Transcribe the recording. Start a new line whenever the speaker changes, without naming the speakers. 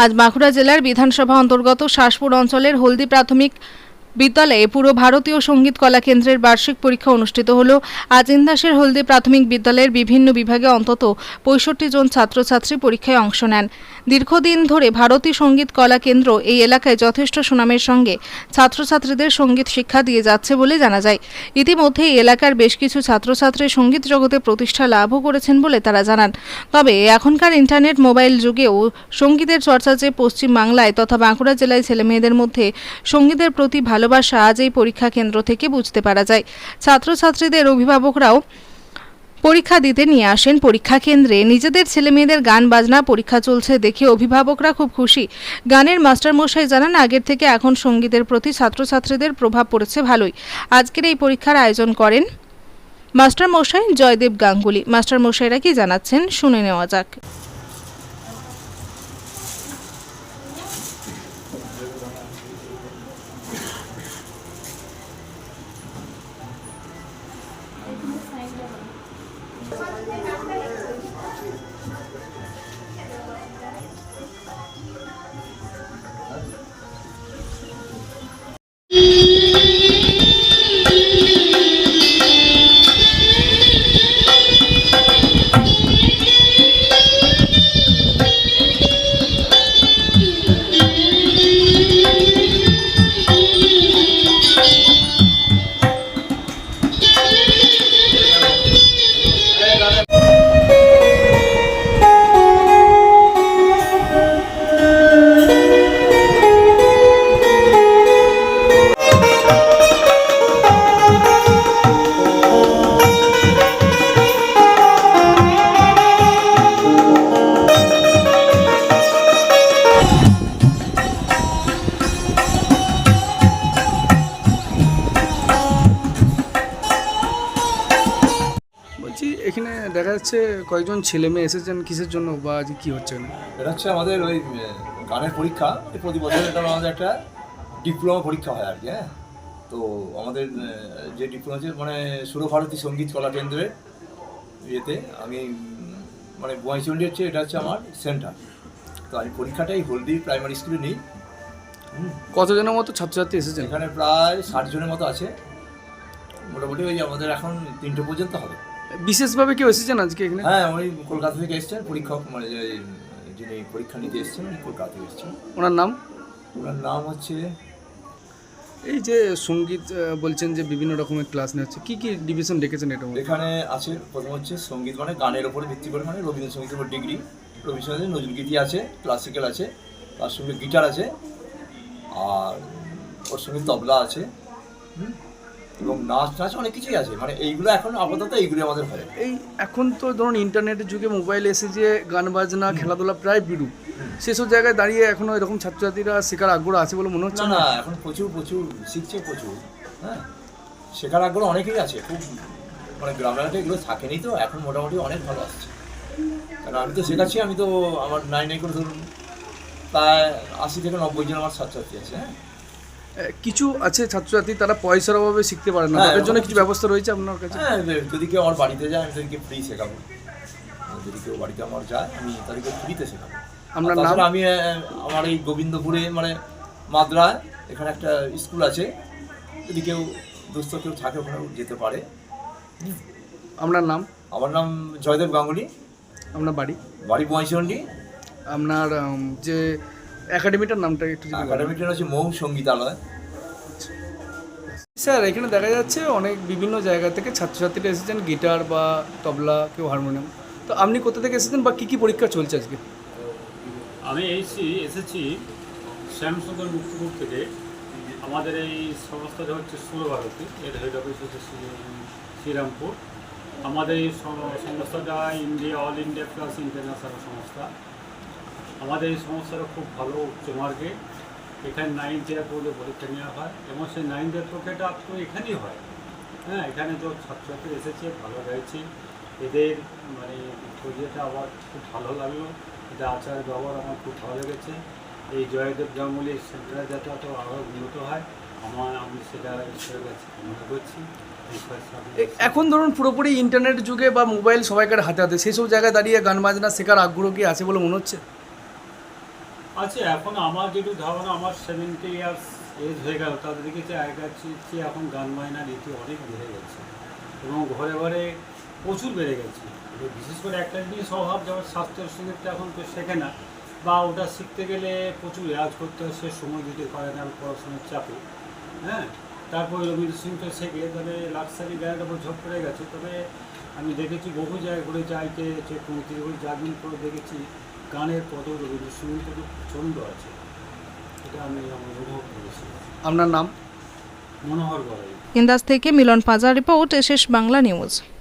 আজ বাঁকুড়া জেলার বিধানসভা অন্তর্গত শাসপুর অঞ্চলের হলদি প্রাথমিক বিদ্যালয়ে পুরো ভারতীয় সংগীত কলা কেন্দ্রের বার্ষিক পরীক্ষা অনুষ্ঠিত হল। আজ ইন্দাসের হলদি প্রাথমিক বিদ্যালয়ের বিভিন্ন বিভাগে অন্তত পঁয়ষট্টি জন ছাত্রছাত্রী পরীক্ষায় অংশ নেন। দীর্ঘদিন ধরে ভারতী সংগীত কলা কেন্দ্র এই এলাকায় যথেষ্ট সুনামের সঙ্গে ছাত্রছাত্রীদের সংগীত শিক্ষা দিয়ে যাচ্ছে বলে জানা যায়। ইতিমধ্যে এলাকার বেশ কিছু ছাত্রছাত্রী সংগীত জগতে প্রতিষ্ঠা লাভও করেছেন বলে তারা জানান। তবে এখনকার ইন্টারনেট, মোবাইল যুগেও সঙ্গীতের চর্চা যে পশ্চিম বাংলায় তথা বাঁকুড়া জেলায় ছেলেমেয়েদের মধ্যে সঙ্গীতের প্রতি ভালোবাসা আজ এই পরীক্ষা কেন্দ্র থেকে বুঝতে পারা যায়। ছাত্রছাত্রীদের অভিভাবকরাও পরীক্ষা দিতে নিয়ে আসেন। পরীক্ষা কেন্দ্রে নিজেদের ছেলেমেয়েদের গান, বাজনা, পরীক্ষা চলছে দেখে অভিভাবকরা খুব খুশি। গানের মাস্টারমশাই জানান, আগের থেকে এখন সঙ্গীতের প্রতি ছাত্রছাত্রীদের প্রভাব পড়েছে ভালোই। আজকের এই পরীক্ষার আয়োজন করেন মাস্টারমশাই জয়দেব গাঙ্গুলি। মাস্টারমশাইরা কি জানাচ্ছেন, শুনে নেওয়া যাক।
এখানে দেখা যাচ্ছে কয়েকজন ছেলে মেয়ে এসেছেন কিসের জন্য বা আজ কি হচ্ছে এখানে?
এটা হচ্ছে আমাদের ওই গানের পরীক্ষা। প্রতি বছর এটা আমাদের একটা ডিপ্লোমা পরীক্ষা হয় আর কি হ্যাঁ? তো আমাদের যে ডিপ্লোমা আছে মানে সুরভারতী সংগীত কলা কেন্দ্রের ইয়েতে আমি মানে বয়সন্ডি হচ্ছে এটা হচ্ছে আমার সেন্টার। তো আমি পরীক্ষাটাই হলদি প্রাইমারি স্কুলে নিই।
কতজনের মতো ছাত্রছাত্রী এসেছেন?
এখানে প্রায় ষাট জনের মতো আছে। মোটামুটি ওই আমাদের এখন তিনটে পর্যন্ত হবে।
বিশেষভাবে কেউ এসেছেন আজকে এখানে?
হ্যাঁ ওই কলকাতা থেকে এসছেন পরীক্ষক মানে যিনি পরীক্ষা নিতে এসছেন উনি কলকাতা থেকে এসছেন।
ওনার নাম?
ওনার নাম হচ্ছে
এই যে সংগীত বলছেন যে বিভিন্ন রকমের ক্লাস নেওয়া হচ্ছে। কি কি ডিভিশন ডেকেছেন এটা
এখানে আছে প্রথম হচ্ছে সংগীত মানে গানের ওপরে ভিত্তি করে মানে রবীন্দ্রসঙ্গীতের উপর ডিগ্রি রবীন্দ্রসঙ্গীত নজরুলগীতি আছে ক্লাসিক্যাল আছে তার সঙ্গে গিটার আছে আর ওর সঙ্গে তবলা আছে। হুম? এবং নাচ টাচ অনেক কিছুই আছে। মানে এইগুলো এখন আপাতত এইগুলো আমাদের হয়।
এই এখন তো ধরুন ইন্টারনেটের যুগে মোবাইল এসে যে গান বাজনা খেলাধুলা প্রায় বিরূপ। সেসব জায়গায় দাঁড়িয়ে এখনও এরকম ছাত্রছাত্রীরা শেখার আগ্রহ আছে বলে মনে হচ্ছে
না এখন প্রচুর প্রচুর শিখছে প্রচুর হ্যাঁ? শেখার আগ্রহ অনেকেই আছে খুব মানে এলাকায় এগুলো থাকেনি তো এখন মোটামুটি অনেক ভালো আসছে। কারণ আমি তো শেখাচ্ছি আমি তো আমার নাই নাই করে ধরুন প্রায় আশি থেকে নব্বই জন আমার ছাত্রছাত্রী আছে হ্যাঁ?
কিছু আছে ছাত্রছাত্রী তারা পয়সার অভাবে শিখতে পারে না।
হ্যাঁ,
তাদের জন্য কিছু ব্যবস্থা রয়েছে আপনার কাছে?
হ্যাঁ যদি কেউ আমার বাড়িতে যায় আমি তাদেরকে ফ্রি শেখাবো। যদি কেউ বাড়িতে আমার যায় আমি তাদেরকে ফ্রিতে শেখাবো।
আপনার নাম?
আমি আমার এই গোবিন্দপুরে মানে মাদ্রা এখানে একটা স্কুল আছে। যদি কেউ দুস্থ কেউ থাকে ওখানেও যেতে পারে।
আপনার নাম?
আমার নাম জয়দেব গাঙ্গুলি।
আপনার বাড়ি?
বাড়ি বয়সন্ডি
আপনার যে একাডেমিটার নামটা একটু যদি।
একাডেমিটার হচ্ছে মৌ সঙ্গীতালয়।
স্যার এখানে দেখা যাচ্ছে অনেক বিভিন্ন জায়গা থেকে ছাত্রছাত্রীরা এসেছেন গিটার বা তবলা কেউ হারমোনিয়াম। তো আপনি কোথা থেকে এসেছেন বা কী কী পরীক্ষা চলছে আজকে?
আমি এসেছি এসেছি শ্যামসুন্দর মুক্তিপুর থেকে। আমাদের এই সংস্থাটা হচ্ছে সুরভারতী এর হেড অফিস হচ্ছে শ্রী- শ্রীরামপুর। আমাদের এই সংস্থাটা India all India plus international সংস্থা। আমাদের এই সংস্থাটা খুব ভালো উচ্চমার্গে এখানে নাইন টিয়ার পর্যন্ত পরীক্ষা নেওয়া হয় এবং সেই নাইন টিয়ার পরীক্ষাটা তো এখানেই হয়। হ্যাঁ এখানে যে ছাত্রছাত্রী এসেছে ভালো গাইছে। এদের মানে প্রজেক্টটা আমার খুব ভালো লাগল। এটা আচার ব্যবহার আমার খুব ভালো লেগেছে। এই জয়দেব গাঙ্গুলি সেন্টারে যাতে আরও আরও উন্নত হয় আমার আমি সেটা ঈশ্বরের কাছে কামনা করছি।
এখন ধরুন পুরোপুরি ইন্টারনেট যুগে বা মোবাইল সবাইকার হাতে হাতে সেই সব জায়গায় দাঁড়িয়ে গান বাজনা শেখার আগ্রহ কি আছে বলে মনে হচ্ছে?
আচ্ছা এখন আমার যেটুকু ধারণা, আমার সেভেন্টি ইয়ার্স এজ হয়ে গেল তাদের দেখেছি আগেকার চেয়ে এখন গান বাজনার রীতি অনেক বেড়ে গেছে এবং ঘরে ঘরে প্রচুর বেড়ে গেছে। বিশেষ করে একটা জিনিস অভাব যেমন শাস্ত্রীয় সঙ্গীতটা এখন তো শেখে না, বা ওটা শিখতে গেলে প্রচুর রেয়াজ করতে হয়, সে সময় দিতে পারে না পড়াশোনার চাপে হ্যাঁ? তারপরে রবীন্দ্র সিংটা শেখে, তবে লাক্সারি গানের ওপর ঝোঁক পড়ে গেছে। তবে আমি দেখেছি বহু জায়গায় ঘুরে যাইতে যে পঁয়ত্রিশ করে জাগিন করে দেখেছি। গানের পদ রবীন্দ্রসঙ্গীতের প্রচণ্ড আছে। এটা আমি অনুভব করেছি।
আপনার নাম?
মনোহর
ইন্দাস থেকে মিলন পাজা রিপোর্ট এসেস বাংলা নিউজ।